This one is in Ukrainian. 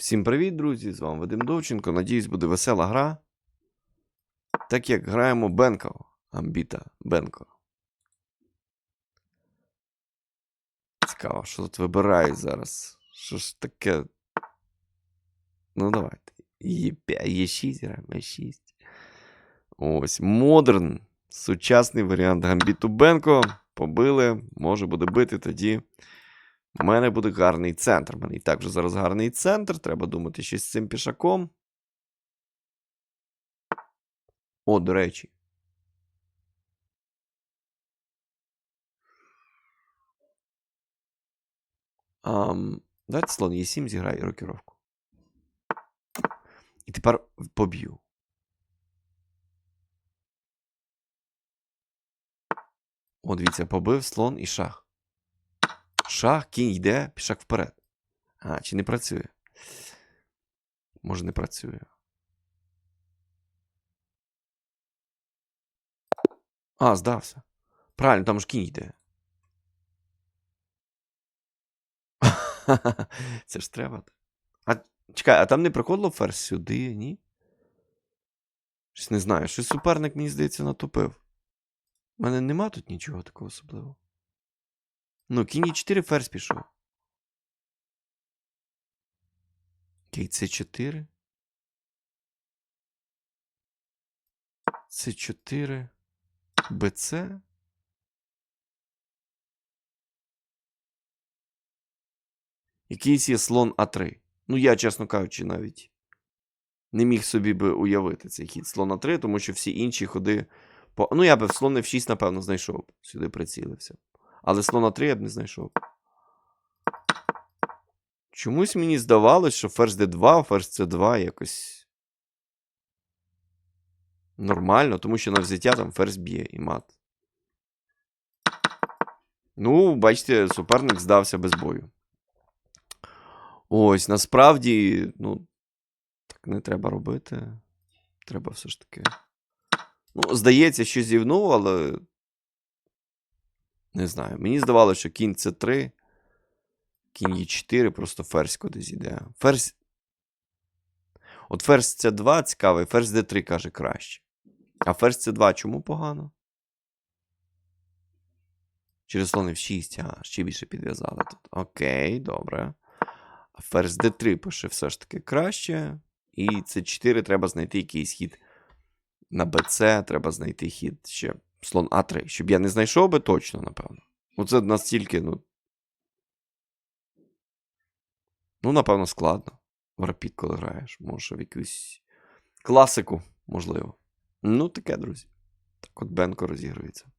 Всім привіт, друзі! З вами Вадим Довченко. Надіюсь, буде весела гра. Так як граємо Бенко. Амбіта Бенко. Цікаво, що тут вибирають зараз. Що ж таке? Ну, давайте. Є, 5, є 6 граємо, є 6. Ось. Модерн. Сучасний варіант Гамбіту Бенко. Побили. Може буде бити тоді. У мене буде гарний центр. У мене і так вже зараз гарний центр. Треба думати ще з цим пішаком. О, до речі. Ам, давайте слон Е7 зіграє рокіровку. І тепер поб'ю. О, дивіться, побив слон і шах. Шах, кінь йде, пішак вперед. А, чи не працює? Може, не працює. А, здався. Правильно, там ж кінь йде. Це ж треба. А чекай, а там не приходило ферзь сюди, ні? Щось не знаю. Щось суперник, мені здається, натопив. У мене нема тут нічого такого особливого. Ну, кінь і 4 ферзь пішов. Окей, це 4. Це 4. БЦ. Якийсь є слон А3. Ну, я, чесно кажучи, навіть не міг собі би уявити цей хід слон А3, тому що всі інші ходи. По... Ну, я би в слон F6, напевно, знайшов. Сюди прицілився. Але слон А3 я б не знайшов. Чомусь мені здавалось, що ферзь d2, ферзь c2 якось. Нормально, тому що на взяття там ферзь б'є і мат. Ну, бачите, суперник здався без бою. Ось, насправді, ну, так не треба робити. Треба все ж таки. Ну, здається, що зівнув, але. Не знаю. Мені здавалося, що кінь це 3. Кінь є 4, просто ферзь кудись йде. Ферзь. От ферзь це 2 цікавий, ферзь d3 каже краще. А ферзь це 2 чому погано? Через слон f6, а, ще більше підв'язали тут. Окей, добре. А ферзь d3 пише все ж таки краще. І це 4 треба знайти якийсь хід. На BC треба знайти хід ще слон А3. Щоб я не знайшов би точно, напевно. Оце настільки, ну. Ну, напевно, складно. В рапід, коли граєш. Може, в якусь класику, можливо. Ну, таке, друзі. Так от Бенко розігрується.